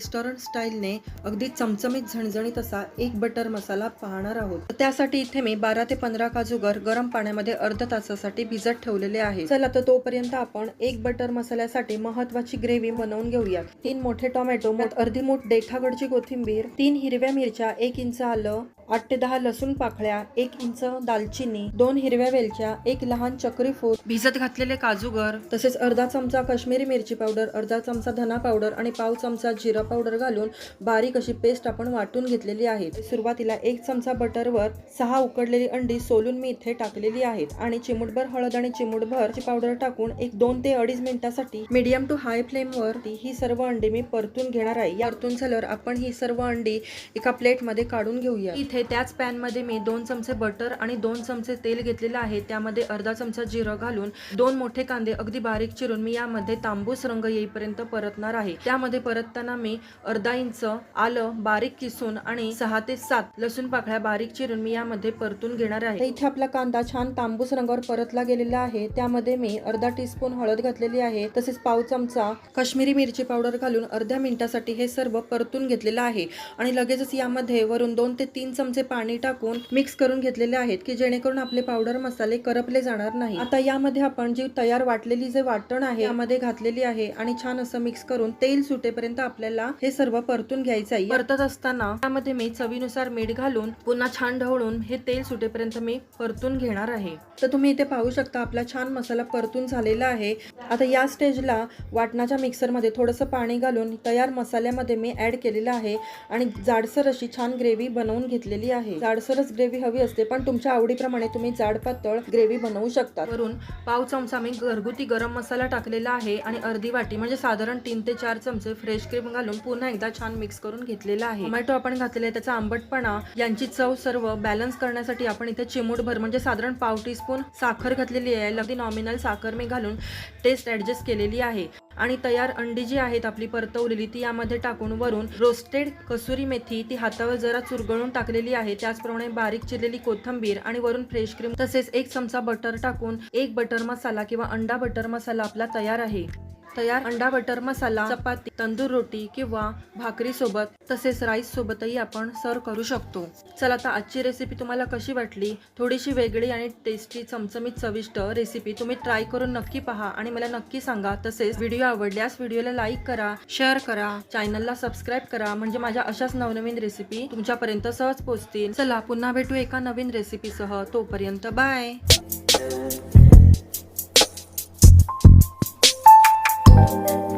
Restaurant स्टाईलने अगदी चमचमीत झणझणीत असा एक बटर मसाला पाहणार आहोत. त्यासाठी इथे मी बारा ते पंधरा काजूगर गरम पाण्यामध्ये अर्ध तासासाठी भिजत ठेवलेले आहे. चला तर तोपर्यंत आपण एक बटर मसाल्यासाठी महत्वाची ग्रेव्ही बनवून घेऊया तीन मोठे टोमॅटो अर्धी मूठ देठागडची कोथिंबीर तीन हिरव्या मिरच्या एक इंच आलं आठ ते दहा लसूण पाकळ्या एक इंच दालचिनी दोन हिरव्या वेलच्या एक लहान चक्री फूल भिजत घातलेले काजूगर तसेच अर्धा चमचा काश्मीरी मिरची पावडर अर्धा चमचा धना पावडर आणि पाव चमचा जिरा पावडर घालून बारीक अशी पेस्ट आपण वाटून घेतलेली आहे. सुरुवातीला एक चमचा बटरवर सहा उकडलेली अंडी सोलून मी इथे टाकलेली आहेत आणि चिमूटभर हळद आणि चिमुटभर पावडर टाकून एक दोन ते अडीच मिनिटासाठी मीडियम टू हाय फ्लेमवर ही सर्व अंडी मी परतून घेणार आहे. या परतून झाल्यावर आपण ही सर्व अंडी एका प्लेटमध्ये काढून घेऊया. इथे त्याच पॅनमध्ये मी दोन चमचे बटर आणि दोन चमचे तेल घेतलेलं आहे. त्यामध्ये अर्धा चमचा जिरं घालून दोन मोठे कांदे अगदी बारीक चिरून मी यामध्ये तांबूस रंग येईपर्यंत परतणार आहे. त्यामध्ये परतताना मी अर्धा इंच आलं बारीक किसून आणि सहा ते सात लसूण पाकळ्या बारीक चिरून मी यामध्ये परतून घेणार आहे. इथे आपला कांदा छान तांबूस रंगावर परतला गेलेला आहे. त्यामध्ये मी अर्धा टीस्पून हळद घातलेली आहे. तसेच पाव चमचा काश्मीरी मिरची पावडर घालून अर्ध्या मिनिटासाठी हे सर्व परतून घेतलेलं आहे. आणि लगेचच यामध्ये वरून दोन ते तीन चमचे पाणी टाकून मिक्स करून घेतलेले आहेत की जेणेकरून आपले पावडर मसाले करपले जाणार नाही. आता यामध्ये आपण जी तयार वाटलेली जे वाटण आहे यामध्ये घातलेली आहे आणि छान असं मिक्स करून तेल सुटेपर्यंत आपल्याला हे सर्व परतून घ्यायचं आहे. परतत असताना त्यामध्ये मी चवीनुसार मीठ घालून पुन्हा छान ढवळून हे तेल सुटेपर्यंत मी परतून घेणार आहे. तर तुम्ही इथे पाहू शकता आपला छान मसाला परतून झालेला आहे. आता या स्टेजला वाटणाच्या मिक्सरमध्ये थोडंसं पाणी घालून तयार मसाल्यामध्ये मी ऍड केलेलं आहे आणि जाडसर अशी छान ग्रेव्ही बनवून घेतलेली आहे. जाडसरच ग्रेव्ही हवी असते पण तुमच्या आवडीप्रमाणे तुम्ही जाड पातळ ग्रेव्ही बनवू शकता वरून पाव चमचा मी घरगुती गरम मसाला टाकलेला आहे आणि अर्धी वाटी म्हणजे साधारण तीन ते चार चमचे फ्रेश क्रीम घालून पुन्हा एकदा छान मिक्स करून घेतलेला आहे. टोमॅटो आपण घातलेला आहे त्याचा आंबटपणा यांची चव सर्व बॅलन्स करण्यासाठी आपण इथे चिमूटभर म्हणजे साधारण पाव टीस्पून साखर घातलेली आहे. अगदी नॉमिनल साखर मी घालून टेस्ट ऍडजस्ट केलेली आहे. आणि तयार अंडी जी आहेत आपली परतवलेली ती यामध्ये टाकून वरून रोस्टेड कसुरी मेथी ती हातावर जरा चुरगळून टाकलेली आहे. त्याचप्रमाणे बारीक चिरलेली कोथंबीर आणि वरून फ्रेश क्रीम तसेच एक चमचा बटर टाकून एक बटर मसाला किंवा अंडा बटर मसाला आपला तयार आहे. तयार अंडा बटर मसाला चपाती तंदूर रोटी किंवा भाकरी सोबत तसेच राईस सोबतही आपण सर्व करू शकतो. चला आता आजची रेसिपी तुम्हाला कशी वाटली? थोडीशी वेगळी आणि टेस्टी चमचमीत चविष्ट रेसिपी तुम्ही ट्राय करून नक्की पहा आणि मला नक्की सांगा. तसेच व्हिडिओ आवडल्यास व्हिडिओला लाईक करा शेअर करा चॅनलला सबस्क्राईब करा. म्हणजे माझ्या अशाच नवनवीन रेसिपी तुमच्यापर्यंत सहज पोहोचतील. चला पुन्हा भेटू एका नवीन रेसिपीसह तोपर्यंत बाय Thank you.